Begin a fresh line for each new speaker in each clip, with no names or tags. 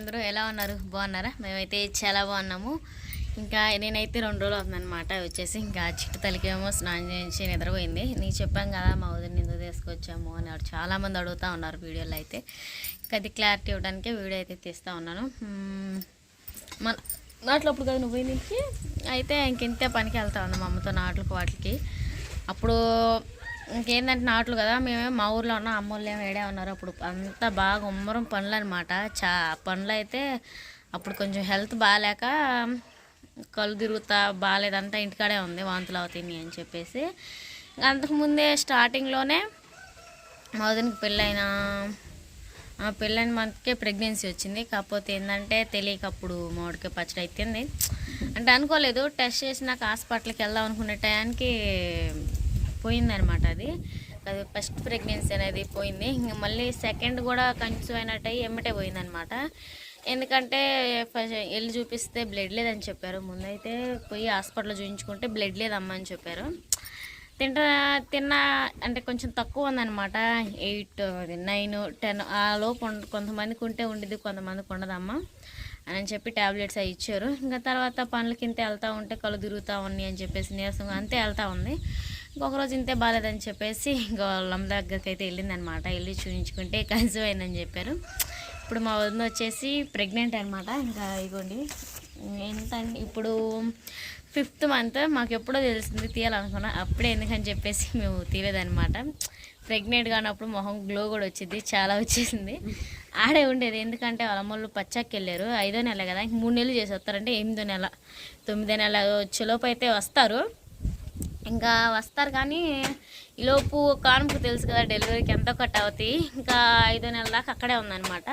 అందరూ ఎలా ఉన్నారు? బాగున్నారా? మేమైతే చాలా బాగున్నాము. ఇంకా నేనైతే రెండు రోజులు అవుతుందన్నమాట. వచ్చేసి ఇంకా చిట్టు తలికేమో స్నానం చేయించి నిద్రపోయింది. నీకు చెప్పాం కదా మా వదిన ఎందుకు తీసుకొచ్చాము అని చాలామంది అడుగుతూ ఉన్నారు వీడియోలో అయితే. ఇంకా అది క్లారిటీ ఇవ్వడానికి వీడియో అయితే తీస్తూ ఉన్నాను. మన నాట్లో అప్పుడు కదా నువ్వు పోయి నుంచి అయితే ఇంకింతే పనికి వెళ్తా ఉన్నాం అమ్మతో నాట్లకు వాటికి. అప్పుడు ఇంకేందంటే నాట్లు కదా మేమే మా ఊర్లో ఉన్న అమ్మోళ్ళు ఏమో ఏడే ఉన్నారు. అప్పుడు అంతా బాగా ఉమ్మరం పనులు అనమాట చా పనులు అయితే అప్పుడు కొంచెం హెల్త్ బాగాలేక కళ్ళు తిరుగుతా బాగాలేదంతా ఇంటికాడే ఉంది వాంతులు అవుతాయి అని చెప్పేసి. అంతకుముందే స్టార్టింగ్లోనే మా పెళ్ళైన పెళ్ళైన మనకే ప్రెగ్నెన్సీ వచ్చింది. కాకపోతే ఏంటంటే తెలియక అప్పుడు మామిడికాయ పచ్చడి అయిపోయింది. అంటే అనుకోలేదు టెస్ట్ చేసినాక హాస్పిటల్కి వెళ్దాం అనుకునే టయానికి పోయిందనమాట అది. అది ఫస్ట్ ప్రెగ్నెన్సీ అనేది పోయింది. ఇంక మళ్ళీ సెకండ్ కూడా కన్సీవ్ అయినట్టు ఎమ్మటే పోయిందనమాట ఎందుకంటే ఫస్ట్ వెళ్ళి చూపిస్తే బ్లడ్ లేదని చెప్పారు. ముందైతే పోయి హాస్పిటల్లో చూపించుకుంటే బ్లడ్ లేదమ్మా అని చెప్పారు. తింటా తిన్న అంటే కొంచెం తక్కువ ఉందన్నమాట. ఎయిట్ నైన్ టెన్ ఆ లోపు కొంతమందికి ఉంటే ఉండిద్ది కొంతమందికి ఉండదమ్మా అని చెప్పి ట్యాబ్లెట్స్ అవి ఇచ్చారు. ఇంకా తర్వాత పనులకి ఇంత వెళ్తూ ఉంటే కళ్ళు తిరుగుతూ ఉన్నాయి అని చెప్పేసి నీరసంగా అంతే వెళ్తూ ఉంది. ఇంకొక రోజు ఇంతే బాగాలేదని చెప్పేసి ఇంకా వాళ్ళ దగ్గరికి అయితే వెళ్ళిందనమాట. వెళ్ళి చూపించుకుంటే కన్సీవ్ అయిందని చెప్పారు. ఇప్పుడు మా వదిన వచ్చేసి ప్రెగ్నెంట్ అనమాట. ఇంకా ఇగోండి. ఎంత ఇప్పుడు ఫిఫ్త్ మంత్. మాకు ఎప్పుడో తెలిసింది తీయాలనుకున్నా. అప్పుడే ఎందుకని చెప్పేసి మేము తీయలేదనమాట. ప్రెగ్నెంట్ కానప్పుడు మొహం గ్లో కూడా వచ్చింది. చాలా వచ్చేసింది. ఆడే ఉండేది. ఎందుకంటే వాళ్ళ అమ్మోళ్ళు పచ్చాకి వెళ్ళారు ఐదో నెల కదా. ఇంక మూడు నెలలు చేసి వస్తారంటే ఎనిమిదో నెల. తొమ్మిదో నెల వచ్చేలోపు అయితే వస్తారు. ఇంకా వస్తారు కానీ ఈలోపు కానుకు తెలుసు కదా డెలివరీకి ఎంతో కట్ అవుతాయి. ఇంకా ఐదో నెలల దాకా అక్కడే ఉందన్నమాట.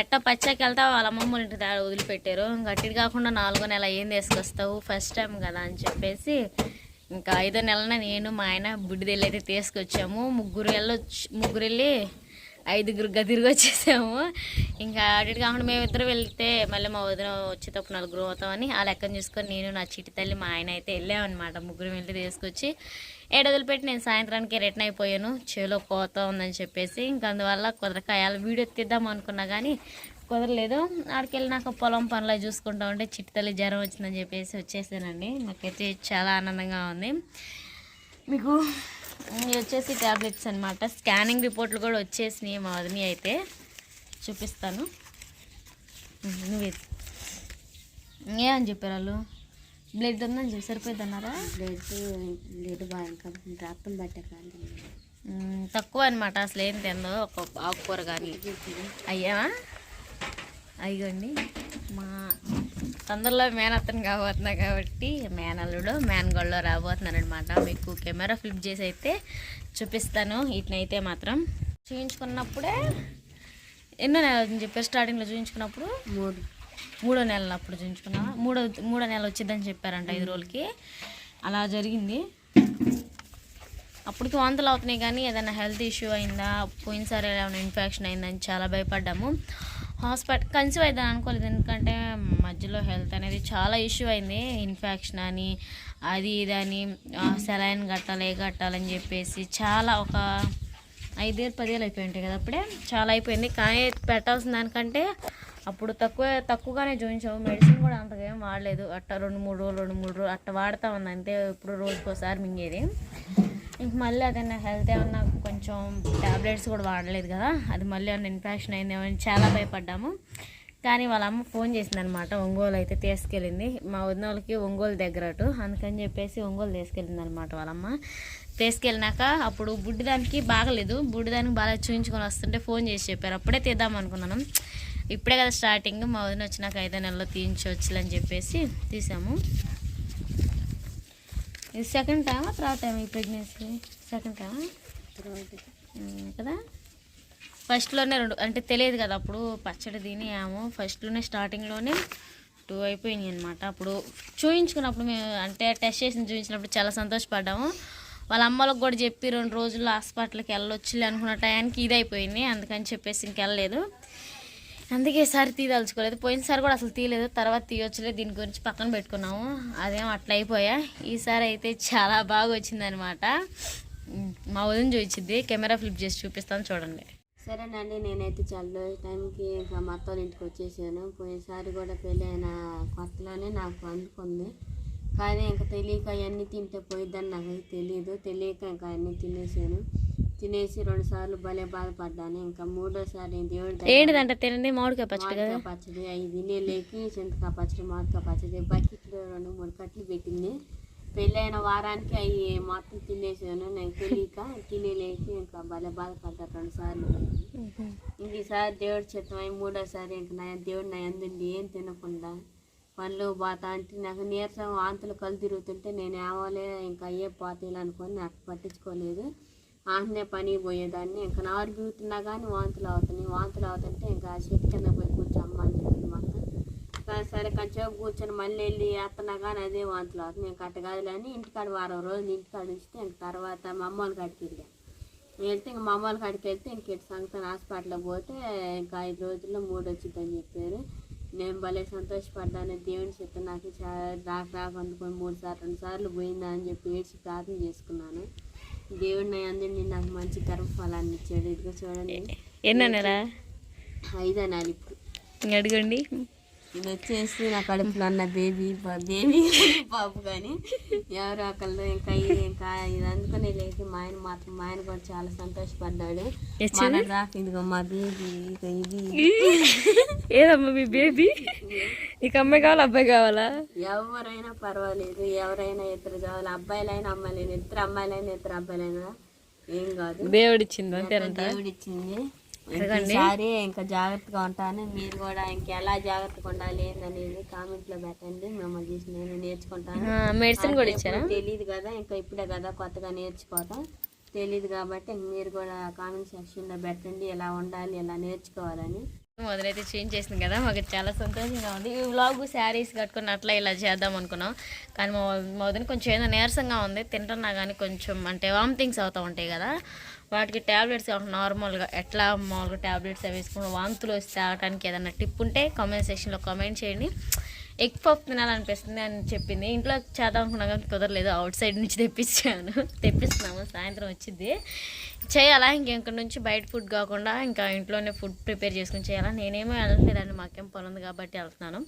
ఎట్ట పచ్చాకి వెళ్తా వాళ్ళ అమ్మమ్మ ఇంటి దాడ వదిలిపెట్టారు. ఇంకా కాకుండా నాలుగో నెల ఏం తీసుకొస్తావు? ఫస్ట్ టైం కదా అని చెప్పేసి ఇంకా ఐదో నెలన నేను మా ఆయన బుడ్డిదెల్లి అయితే తీసుకొచ్చాము. ముగ్గురు వెళ్ళొచ్చు ముగ్గురు వెళ్ళి ఐదుగురు తిరిగి వచ్చేసాము. ఇంకా అటు కాకుండా మేము ఇద్దరు వెళ్తే మళ్ళీ మా వదిన వచ్చేటప్పుడు నలుగురు అవుతామని ఆ లెక్కను చూసుకొని నేను నా చిట్టి తల్లి మా ఆయన అయితే వెళ్ళామన్నమాట. ముగ్గురు వెళ్ళి తీసుకొచ్చి ఏడు పెట్టి నేను సాయంత్రానికి రిటర్న్ అయిపోయాను. చేలో కోత ఉందని చెప్పేసి ఇంకా అందువల్ల కుదరకాయాల వీడియో తీద్దాం అనుకున్నా కానీ కుదరలేదు. ఆడికి వెళ్ళినాక పొలం పనులు చూసుకుంటా ఉంటే చిట్టి తల్లి జ్వరం వచ్చిందని చెప్పేసి వచ్చేసానండి. నాకైతే చాలా ఆనందంగా ఉంది. మీకు ఇవి వచ్చేసి ట్యాబ్లెట్స్ అనమాట స్కానింగ్ రిపోర్ట్లు కూడా వచ్చేసినాయి మా వదిని అయితే. చూపిస్తాను. నువ్వే ఏ అని చెప్పారు వాళ్ళు? బ్లడ్ ఉందని చెప్పి సరిపోయింది అన్నారా
బ్లడ్ బ్లడ్ బాగా ఇంకా రక్తం పట్టే కానీ
మ్, తక్కువ అనమాట అసలు ఏం తిందో ఒక ఆకుకూర కానీ. అయ్యా? అయ్యండి మా తొందరలో మేనత్తను కాబోతున్నా కాబట్టి మేనల్లుడు మేనగోళ్ళలో రాబోతున్నాను అనమాట మీకు కెమెరా ఫ్లిప్ చేసి అయితే చూపిస్తాను. వీటినైతే మాత్రం చూయించుకున్నప్పుడే ఎన్నో నెల అవుతుంది చెప్పారు స్టార్టింగ్లో చూయించుకున్నప్పుడు?
మూడు.
మూడో నెలలు అప్పుడు చూయించుకున్నా మూడో మూడో నెల వచ్చిందని చెప్పారంట ఐదు రోజులకి. అలా జరిగింది. అప్పటికి వాంతులు అవుతున్నాయి కానీ ఏదైనా హెల్త్ ఇష్యూ అయిందా? పోయినసారి ఏమైనా ఇన్ఫెక్షన్ అయిందని చాలా భయపడ్డాము. హాస్పిటల్ కన్సీవ్ అవుతాను అనుకోలేదు. ఎందుకంటే మధ్యలో హెల్త్ అనేది చాలా ఇష్యూ అయింది. ఇన్ఫెక్షన్ అని అది ఇది అని సెలైన్ కట్టాలి ఏ కట్టాలని చెప్పేసి చాలా ఒక ఐదేళ్ళు పదేళ్ళు అయిపోయి ఉంటాయి కదా అప్పుడే. చాలా అయిపోయింది. కానీ పెట్టాల్సిన దానికంటే అప్పుడు తక్కువ తక్కువగానే చూపించాము. మెడిసిన్ కూడా అంతగా ఏం వాడలేదు. అట్ట రెండు మూడు రోజులు రెండు మూడు రోజులు అట్ట వాడుతూ ఉంది అంతే. ఇప్పుడు రోజుకోసారి మింగేది. ఇంక మళ్ళీ అదన్నా హెల్త్ ఏమన్నా కొంచెం టాబ్లెట్స్ కూడా వాడలేదు కదా అది మళ్ళీ ఏమన్నా ఇన్ఫెక్షన్ అయిందేమో చాలా భయపడ్డాము. కానీ వాళ్ళ అమ్మ ఫోన్ చేసిందనమాట ఒంగోలు అయితే తీసుకెళ్ళింది. మా వదిన వాళ్ళకి ఒంగోలు దగ్గర అటు అందుకని చెప్పేసి ఒంగోలు తీసుకెళ్ళింది అనమాట వాళ్ళమ్మ తీసుకెళ్ళినాక అప్పుడు బుడ్డిదానికి బాగలేదు బుడ్డిదానికి బాగా చూయించుకొని వస్తుంటే ఫోన్ చేసి చెప్పారు. అప్పుడే తీద్దాం అనుకున్నాను. ఇప్పుడే కదా స్టార్టింగ్ మా వదిన వచ్చినాక ఐదో నెలలో తీయించవచ్చులని చెప్పేసి తీసాము. ఇది సెకండ్ టైమా థర్డ్ టైం ఈ ప్రెగ్నెన్సీ సెకండ్ టైమా కదా? ఫస్ట్లోనే రెండు అంటే తెలియదు కదా అప్పుడు పచ్చడి తిని ఏమో ఫస్ట్లోనే స్టార్టింగ్లోనే టూ అయిపోయినాయి అనమాట అప్పుడు చూయించుకున్నప్పుడు మేము అంటే టెస్ట్ చేసి చూపించినప్పుడు చాలా సంతోషపడ్డాము. వాళ్ళ అమ్మలకు కూడా చెప్పి రెండు రోజుల్లో హాస్పిటల్కి వెళ్ళొచ్చులే అనుకున్న టయానికి ఇది అయిపోయింది. అందుకని చెప్పేసి ఇంకెళ్ళలేదు అందుకే ఈసారి తీయదలుచుకోలేదు. పోయినసారి కూడా అసలు తీయలేదు. తర్వాత తీయొచ్చులే. దీని గురించి పక్కన పెట్టుకున్నాము. అదేం అట్లా అయిపోయా. ఈసారి అయితే చాలా బాగా వచ్చిందనమాట మా వదిన చూపించింది. కెమెరా ఫ్లిప్ చేసి చూపిస్తాను చూడండి.
సరేనండి నేనైతే చాలా టైంకి ఇంకా మా ఇంటికి వచ్చేసాను. పోయినసారి కూడా పెళ్ళైన కొత్తలోనే నాకు అందుకుంది. కానీ ఇంకా తెలియక అవన్నీ తింటే పోయిద్దని నాకు తెలియదు తెలియక ఇంకా అన్నీ తినేసాను. తినేసి రెండు సార్లు భలే బాధపడ్డాను. ఇంకా మూడోసారి దేవుడి
ఏంటిదంటే తినండి? మామిడికాయ పచ్చడి కదా.
పచ్చడి. ఐదు నీళ్ళకి చింతకాయ పచ్చడి మామిడికాయ పచ్చడి బకెట్లో రెండు మూడు కట్లు పెట్టింది. పెళ్ళైన వారానికి అవి మొత్తం తినేసాను. నేను తెలియక తినేలేకి ఇంకా భలే బాధపడ్డా రెండు సార్లు. ఇంక ఈసారి దేవుడి చిత్తమై మూడోసారి ఇంక నా దేవుడు నా ఎందుండి ఏం తినకుండా పనులు పోతా అంటే నాకు నీరసం వాంతులు కళ్ళు తిరుగుతుంటే నేను ఏమోలే ఇంకా అయ్యే పోతాయి అనుకొని నాకు పట్టించుకోలేదు. ఆంటనే పని పోయేదాన్ని. ఇంకా నాలుగు బిగుతున్నా కానీ వాంతులు అవుతున్నాయి. వాంతులు అవుతుంటే ఇంకా చెట్టు కింద పోయి కూర్చోమ్మ అని చెప్పింది సరే కొంచెం కూర్చొని మళ్ళీ వెళ్ళి వేస్తున్నా కానీ అదే వాంతులు అవుతుంది ఇంకా అట్ట కాదులని ఇంటికాడ వారం రోజులు ఇంటికాడ ఉంచితే ఇంక తర్వాత మా అమ్మ వాళ్ళ కాడికి వెళ్ళాను వెళ్తే ఇంక మా అమ్మ వాళ్ళ కాడికి వెళ్తే ఇంక ఇటు సంగతి హాస్పిటల్కి పోతే ఇంకా ఐదు రోజుల్లో మూడు వచ్చిందని చెప్పారు. నేను భలే సంతోషపడ్డాను. దేవుని చెప్తే నాకు చాలా రాక రాక అందుకొని మూడు సార్లు రెండు సార్లు పోయిందా అని చెప్పి ఏడ్చి ప్రార్థన చేసుకున్నాను. దేవుడు నా అందరినీ నాకు మంచి గర్భఫలాన్ని ఇచ్చాడు. ఇదిగో చూడండి.
ఎన్నన్నారా?
ఐదు అనాలి ఇప్పుడు.
ఇంక అడగండి.
ఇది వచ్చేసి నా కడుపులో ఉన్న బేబీ బేబీ బాబు కానీ ఎవరు ఒకళ్ళు ఇంకా ఇది ఇంకా ఇది అందుకని లేక మా ఆయన మాత్రం మా ఆయన కూడా చాలా సంతోషపడ్డాడు.
ఎచ్చింది?
మన రాక ఇదిగో మా బేబీ ఇక ఇది
ఏదమ్మా మీ బేబీ? నీకు అమ్మాయి కావాలా అబ్బాయి కావాలా?
ఎవరైనా పర్వాలేదు ఎవరైనా ఇద్దరు కావాలి అబ్బాయిలైనా అమ్మాయిలైనా ఇద్దరు అమ్మాయిలైనా ఇద్దరు అబ్బాయిలైనా ఏం కాదు.
దేవుడు ఇచ్చింది అంతేనంట
దేవుడు ఈసారి ఇంకా జాగ్రత్తగా ఉంటాను. మీరు కూడా ఇంకా ఎలా జాగ్రత్తగా ఉండాలి ఏందనేది కామెంట్లో పెట్టండి. మిమ్మల్ని చూసి నేను నేర్చుకుంటాను.
మెడిసిన్ కూడా ఇచ్చారా?
తెలియదు కదా ఇంకా ఇప్పుడే కదా కొత్తగా నేర్చుకోవటం. తెలియదు కాబట్టి మీరు కూడా కామెంట్ సెక్షన్లో పెట్టండి. ఎలా ఉండాలి ఎలా నేర్చుకోవాలని.
మొదలైతే చేంజ్ చేసింది కదా మాకు చాలా సంతోషంగా ఉంది. ఈ వ్లాగ్ శారీస్ కట్టుకుని అట్లా ఇలా చేద్దాం అనుకున్నాం. కానీ మా మా వదిన కొంచెం ఏదో నీరసంగా ఉంది. తింటున్నా కానీ కొంచెం అంటే వామిటింగ్స్ అవుతూ ఉంటాయి కదా. వాటికి ట్యాబ్లెట్స్ నార్మల్గా ఎట్లా మామూలుగా ట్యాబ్లెట్స్ అవి వేసుకుని వాంతులు వస్తే తాగడానికి ఏదైనా టిప్ ఉంటే కామెంట్ సెక్షన్లో కామెంట్ చేయండి. ఎగ్ పఫ్ తినాలనిపిస్తుంది అని చెప్పింది. ఇంట్లో చేద్దాం అనుకున్నా కానీ కుదరలేదు. అవుట్ సైడ్ నుంచి తెప్పించాను. తెప్పిస్తున్నాము. సాయంత్రం వచ్చింది. చేయాలా? ఇంకెక్కడి నుంచి? బయట ఫుడ్ కాకుండా ఇంకా ఇంట్లోనే ఫుడ్ ప్రిపేర్ చేసుకుని చేయాలా? నేనేమో వెళ్ళలేదండి మాకేం పని ఉంది కాబట్టి వెళ్తున్నాను.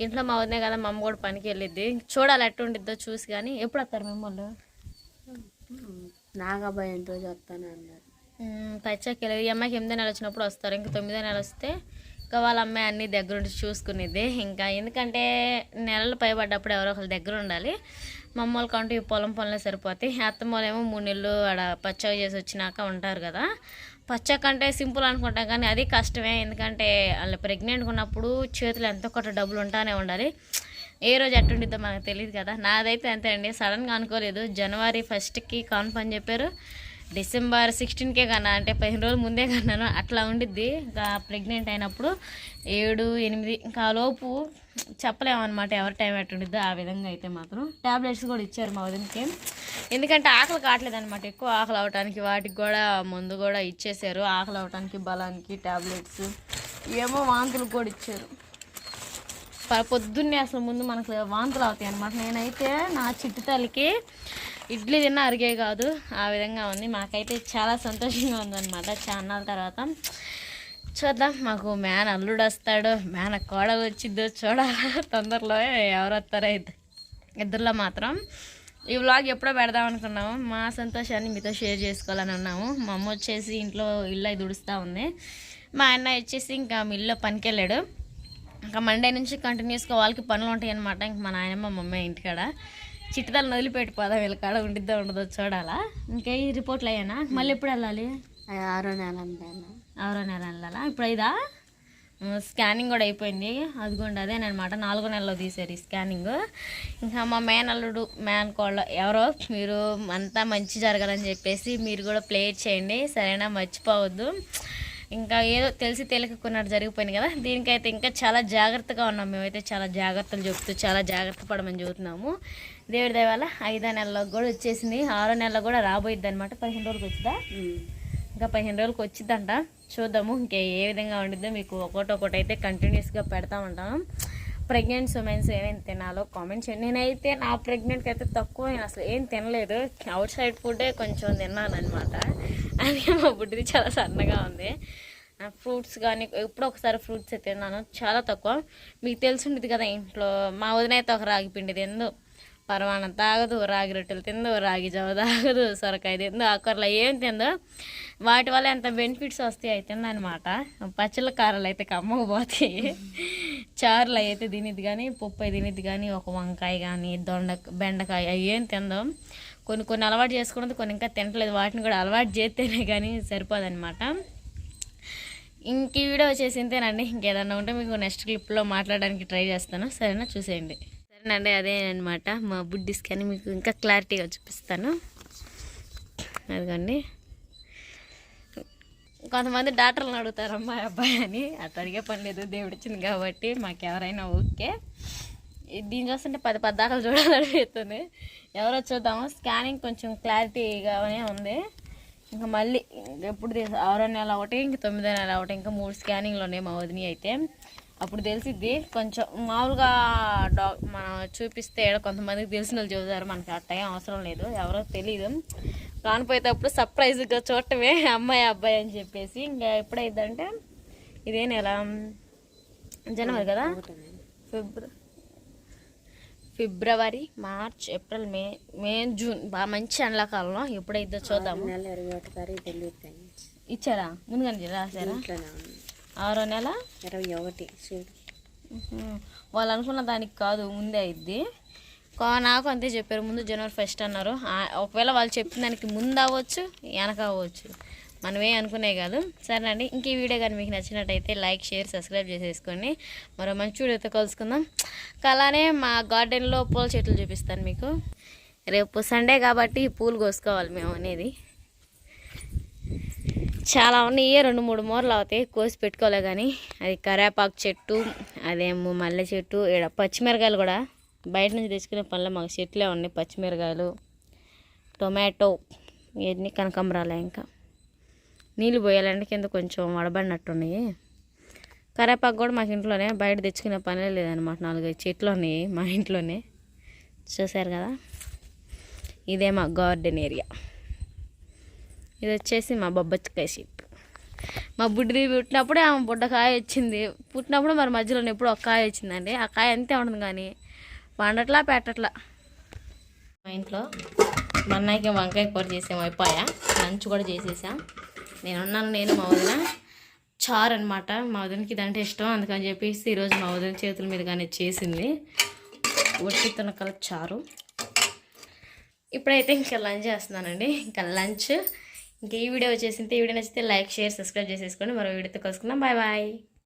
ఇంట్లో మా వదినే కదా మా అమ్మ కూడా పనికి వెళ్ళిద్ది. చూడాలి ఎట్టు ఉండిద్దో చూసి కానీ ఎప్పుడు వస్తారు మిమ్మల్ని?
నాగబాయి భయంతో చెప్తాను అన్నారు.
పచ్చకి ఈ అమ్మాయికి ఎనిమిదో నెల వచ్చినప్పుడు వస్తారు. ఇంకా తొమ్మిదో నెల వస్తే ఇంకా వాళ్ళ అమ్మాయి అన్ని దగ్గరుండి చూసుకునేది. ఇంకా ఎందుకంటే నెలలు పైబడ్డప్పుడు ఎవరో ఒకరి దగ్గర ఉండాలి. మమ్మల్ని అమ్మ అంటూ ఈ పొలం పనులే సరిపోతాయి. అత్తమ్మ మూడు నెలలు ఆడ పచ్చగా చేసి వచ్చినాక ఉంటారు కదా. పచ్చ కంటే సింపుల్ అనుకుంటాం కానీ అది కష్టమే. ఎందుకంటే వాళ్ళు ప్రెగ్నెంట్గా ఉన్నప్పుడు చేతులు ఎంతో కొంత డబ్బులు ఉంటానే ఉండాలి. ఏ రోజు ఎట్టుండిద్దో మనకు తెలియదు కదా. నాదైతే అంతే అండి. సడన్గా అనుకోలేదు. జనవరి ఫస్ట్కి కాన్ఫర్మ్ చెప్పారు. డిసెంబర్ సిక్స్టీన్కే కన్నా అంటే పదిహేను రోజుల ముందే కన్నాను. అట్లా ఉండిద్ది. ఇంకా ప్రెగ్నెంట్ అయినప్పుడు ఏడు ఎనిమిది ఇంకా లోపు చెప్పలేమన్నమాట ఎవరి టైం ఎట్టుండిద్దో ఆ విధంగా అయితే మాత్రం ట్యాబ్లెట్స్ కూడా ఇచ్చారు మా వదినకి. ఎందుకంటే ఆకలి కావట్లేదు అనమాట ఎక్కువ ఆకలి అవడానికి వాటికి కూడా మందు కూడా ఇచ్చేసారు ఆకలి అవడానికి బలానికి ట్యాబ్లెట్స్ ఏమో వాంతులు కూడా ఇచ్చారు. పొద్దున్నే అసలు ముందు మనకు వాంతులు అవుతాయి అనమాట నేనైతే నా చిట్టుతల్లికి ఇడ్లీ తిన్న అరిగే కాదు. ఆ విధంగా ఉంది. మాకైతే చాలా సంతోషంగా ఉందన్నమాట చాలా తర్వాత. చూద్దాం. మాకు మేన అల్లుడు వస్తాడు. మేన కోడలు వచ్చిద్దో చూడాలా. తొందరలో ఎవరు వస్తారో ఇద్ద- ఇద్దరిలో మాత్రం. ఈ వ్లాగ్ ఎప్పుడో పెడదాం అనుకున్నాము. మా సంతోషాన్ని మీతో షేర్ చేసుకోవాలని ఉన్నాము. మా అమ్మ వచ్చేసి ఇంట్లో ఇల్లు అయి దుడుస్తూ ఉంది. మా అన్న వచ్చేసి ఇంకా మిల్లో పనికెళ్ళాడు. ఇంకా మండే నుంచి కంటిన్యూస్గా వాళ్ళకి పనులు ఉంటాయి అనమాట ఇంక మా నాయనమ్మ మమ్మీ ఇంటికాడ. చిట్టుదలను వదిలిపెట్టిపోదాం వీళ్ళ కాడ ఉండిద్దో ఉండదో చూడాలా. ఇంకా ఈ రిపోర్ట్లు అయ్యానా మళ్ళీ ఎప్పుడు వెళ్ళాలి?
ఆరో నెల
ఆరో నెల వెళ్ళాలా? ఇప్పుడు ఇదా స్కానింగ్ కూడా అయిపోయింది. అదిగోండి అదేనమాట నాలుగో నెలలో తీసారు ఈ స్కానింగ్ ఇంకా మా మేనల్లుడు మేన్ కోళ్ళ ఎవరో మీరు అంతా మంచి జరగాలని చెప్పేసి మీరు కూడా ప్లే చేయండి. సరేనా? మర్చిపోవద్దు. ఇంకా ఏదో తెలిసి తెలియకున్నట్టు జరిగిపోయింది కదా. దీనికైతే ఇంకా చాలా జాగ్రత్తగా ఉన్నాం. మేమైతే చాలా జాగ్రత్తలు చెప్తూ చాలా జాగ్రత్త పడమని చెబుతున్నాము. దేవుడి దయవల్ల ఐదో నెలలో కూడా వచ్చేసింది. ఆరో నెలలో కూడా రాబోయిద్ది అనమాట పదిహేను రోజులకు వచ్చిందా ఇంకా పదిహేను రోజులకు వచ్చిందంట చూద్దాము ఇంకా ఏ విధంగా ఉండిద్దో. మీకు ఒకటి ఒకటి అయితే కంటిన్యూస్గా పెడతా ఉంటాను ప్రెగ్నెంట్ ఉమెన్స్ ఏమేమి తినాలో కామెంట్ చేయండి. నేనైతే నా ప్రెగ్నెంట్కి అయితే తక్కువ నేను అసలు ఏం తినలేదు. అవుట్ సైడ్ ఫుడే కొంచెం తిన్నాను అనమాట అందుకే మా బుడ్డిది చాలా సన్నగా ఉంది. ఫ్రూట్స్ కానీ ఎప్పుడో ఒకసారి ఫ్రూట్స్ అయితే తిన్నాను. చాలా తక్కువ. మీకు తెలిసి ఉండేది కదా ఇంట్లో మా వదిన అయితే ఒక రాగి పిండి తిందు. పరమాణం తాగదు రాగి రొట్టెలు తిందు రాగి జావ తాగదు సొరకాయ తిందు ఆకూరలు ఏం తిందు. వాటి వల్ల ఎంత బెనిఫిట్స్ వస్తాయి అయితే అనమాట పచ్చళ్ళ కారాలు అయితే కమ్మకపోతాయి. చారులు అయితే తినేది కానీ పప్పు తినేది కానీ ఒక వంకాయ కానీ దొండ బెండకాయ అవి ఏం తిందాం. కొన్ని కొన్ని అలవాటు చేసుకున్నది కొన్ని ఇంకా తినట్లేదు. వాటిని కూడా అలవాటు చేస్తేనే కానీ సరిపోదన్నమాట. ఇంక ఈ వీడియో వచ్చేసి ఇంతేనండి. ఇంకేదన్నా ఉంటే మీకు నెక్స్ట్ క్లిప్లో మాట్లాడడానికి ట్రై చేస్తాను. సరేనా? చూసేయండి. సరేనండి అదేనమాట మా బుడ్డిస్ కానీ మీకు ఇంకా క్లారిటీగా చూపిస్తాను. అదిగోండి. కొంతమంది డాక్టర్లను అడుగుతారు అమ్మాయి అబ్బాయి అని. అట్లా అడిగే పని లేదు దేవుడు కాబట్టి మాకు ఎవరైనా ఓకే. దీన్ని చూస్తుంటే పది పద్దాకలు చూడాలనిపిస్తుంది ఎవరో చూద్దాము. స్కానింగ్ కొంచెం క్లారిటీగానే ఉంది. ఇంకా మళ్ళీ ఎప్పుడు ఆరో నెల ఒకటి ఇంక తొమ్మిదో నెల ఒకటి ఇంకా మూడు స్కానింగ్లు ఉన్నాయి మా వదిని అయితే. అప్పుడు తెలిసిద్ది కొంచెం మామూలుగా డాక్ మనం చూపిస్తే కొంతమందికి తెలిసిన వాళ్ళు చూసారు మనకి ఆ టైం అవసరం లేదు ఎవరో తెలియదు కానిపోయేటప్పుడు సర్ప్రైజ్గా చూడటమే అమ్మాయి అబ్బాయి అని చెప్పేసి ఇంకా ఎప్పుడైందంటే ఇదే నెల జనవరి కదా? ఫిబ్రవరి ఫిబ్రవరి March April May May June. బాగా మంచి ఎండాకాలంలో ఎప్పుడైతే చూద్దాము.
నెల ఇరవై ఒకటి తారీఖు తెలియదు కానీ.
ఇచ్చారా? ముందుగానే రాశారా? ఆరో నెల?
ఇరవై ఒకటి.
వాళ్ళు అనుకున్న దానికి కాదు ముందే అయింది నాకు అంతే చెప్పారు ముందు జనవరి ఫస్ట్ అన్నారు. ఒకవేళ వాళ్ళు చెప్పిన దానికి ముందు అవ్వచ్చు వెనక అవ్వచ్చు. మనమే అనుకునే కాదు. సరేనండి ఇంక ఈ వీడియో కానీ మీకు నచ్చినట్టయితే లైక్ షేర్ సబ్స్క్రైబ్ చేసేసుకోండి. మరో మంచి వీడియోతో కలుసుకుందాం. ఇంకా అలానే మా గార్డెన్లో పూల చెట్లు చూపిస్తాను మీకు. రేపు సండే కాబట్టి పూలు కోసుకోవాలి మేము అనేది. చాలా ఉన్నాయి రెండు మూడు మూరలు అవుతాయి కోసి పెట్టుకోలే కానీ. అది కరేపాకు చెట్టు అదేమో మల్లె చెట్టు ఈడ పచ్చిమిరకాయలు కూడా. బయట నుంచి తెచ్చుకునే పనులు మాకు చెట్లే ఉన్నాయి పచ్చిమిరకాయలు టొమాటో ఇవన్నీ కనకాంబరాలే ఇంకా. నీళ్ళు పోయాలంటే కింద కొంచెం వడబడినట్టున్నాయి కరేపాకు కూడా మాకు ఇంట్లోనే బయట తెచ్చుకునే పనే లేదనమాట నాలుగైదు చెట్లు ఉన్నాయి మా ఇంట్లోనే. చూసారు కదా? ఇదే మా గార్డెన్ ఏరియా. ఇది వచ్చేసి మా బొబ్బచ్చికాయ చెట్టు మా బుడ్డి పుట్టినప్పుడే ఆమె బుడ్డ కాయ వచ్చింది. పుట్టినప్పుడు మరి మధ్యలో ఎప్పుడు ఒక కాయ వచ్చిందండి. ఆ కాయ అంతే ఉంటుంది కానీ పండట్లా పెట్టట్లా. మా ఇంట్లో మా అన్నయ్యకి వంకాయ కూర చేసాం అయిపోయా. లంచ్ కూడా చేసేసాం. నేను ఉన్నాను నేను మా వదిన చారు అనమాట మా వదినకి ఇదంటే ఇష్టం అందుకని చెప్పేసి ఈరోజు మా వదిన చేతుల మీద కానీ చేసింది. ఒట్టి తునకల చారు. ఇప్పుడైతే ఇంకా లంచ్ చేస్తున్నానండి. ఇంకా లంచ్. ఇంకా ఈ వీడియో వచ్చేసింది. ఈ వీడియో నచ్చితే లైక్ షేర్ సబ్స్క్రైబ్ చేసేసుకోండి. మరో వీడియోతో కలుసుకుందాం. Bye bye.